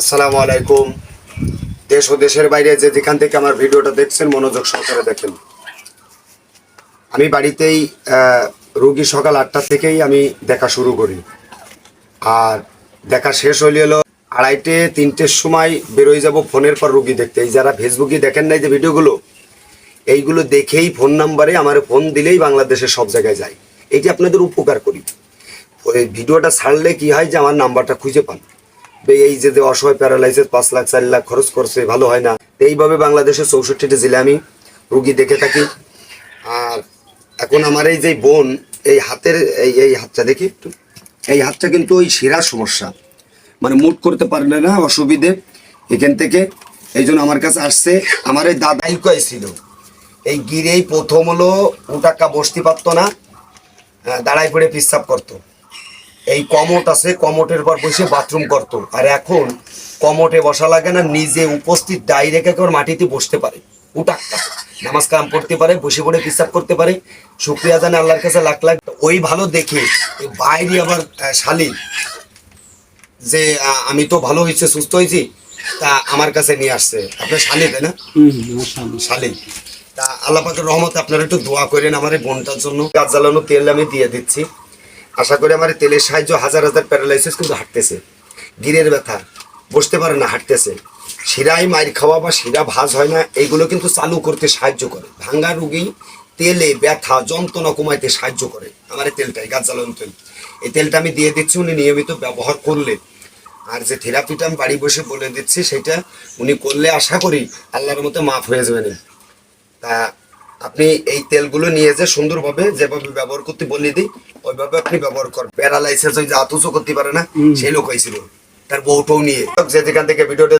আসসালামু আলাইকুম। দেশ ও দেশের বাইরে যে যেখান থেকে আমার ভিডিওটা দেখছেন, মনোযোগ সহকারে দেখেন। আমি বাড়িতেই রুগী সকাল আটটা থেকেই আমি দেখা শুরু করি। আর দেখা শেষ হলো আড়াইটে তিনটের সময় বেরোয় যাব ফোনের পর রুগী দেখতে। এই যারা ফেসবুকে দেখেন নাই যে ভিডিওগুলো, এইগুলো দেখেই ফোন নাম্বারে আমার ফোন দিলেই বাংলাদেশের সব জায়গায় যায়। এইটি আপনাদের উপকার করি। ভিডিওটা ছাড়লে কি হয় যে আমার নাম্বারটা খুঁজে পান। এই যে অসহায় প্যারালাইসিস পাঁচ লাখ চার লাখ খরচ করছে ভালো হয় না। এইভাবে বাংলাদেশের চৌষট্টিটা জেলে আমি রুগী দেখে থাকি। আর এখন আমার এই যে বোন এই হাতের এই এই হাতটা দেখি একটু। এই হাতটা কিন্তু ওই শিরার সমস্যা। মানে মুট করতে পারলে না অসুবিধে। এখান থেকে এই জন্য আমার কাছে আসছে। আমার এই দাদাই কয়েছিল এই গিরেই প্রথম হলো উটাক্কা বসতে পারতো না আহ, দাঁড়ায় পড়ে পিসাব করতো। এই কমট আছে কমটের পর বসে বাথরুম করতো। আর এখন কমটে বসা লাগে না নিজে উপস্থিত ডাইরেক্ট একেবারে মাটিতে বসতে পারে। উটাক্কা। নামাজ কাম পড়তে পারে বসে পড়ে পিসাব করতে পারে। শুক্রিয়া জানে আল্লাহর কাছে লাখ লাখ। ওই ভালো দেখে বাইরে আবার শালি যে আমি তো ভালো হয়েছে সুস্থ হয়েছি তা আমার কাছে নিয়ে আসছে। আপনার শালি তাই না? শালি। তা আল্লাহ পাকের রহমতে আপনারা একটু দোয়া করেন আমার এই বোনটার জন্য। গাছ জ্বালানো তেল আমি দিয়ে দিচ্ছি। আশা করি আমার তেলের সাহায্য হাজার হাজার প্যারালাইসিস কিন্তু হাঁটতেছে। গিরের ব্যথা, বসতে পারে না, হাঁটতেছে। শিরায় মাইর খাওয়া বা শিরা ভাজ হয় না, এইগুলো কিন্তু চালু করতে সাহায্য করে। ভাঙ্গা রুগী তেলে ব্যথা, যন্ত্রণা কমাইতে সাহায্য করে। আমার এই তেলটাই, গাছ জ্বালানো তেল। এই তেলটা আমি দিয়ে দিচ্ছি, উনি নিয়মিত ব্যবহার করলে। আর যে থেরাপিটা আমি বাড়ি বসে বলে দিচ্ছি, সেটা উনি করলে আশা করি আল্লাহর মতো মাফ হয়ে যাবেন। তা আপনি এই তেলগুলো নিয়ে যে সুন্দরভাবে যেভাবে ব্যবহার করতে বলে দিই ওইভাবে আপনি ব্যবহার করেন প্যারালাইসিস ওই যে আতুসও করতে পারে না সেই লোক হয়েছিল তার বউটাও নিয়ে। যে যেখান থেকে ভিডিওটা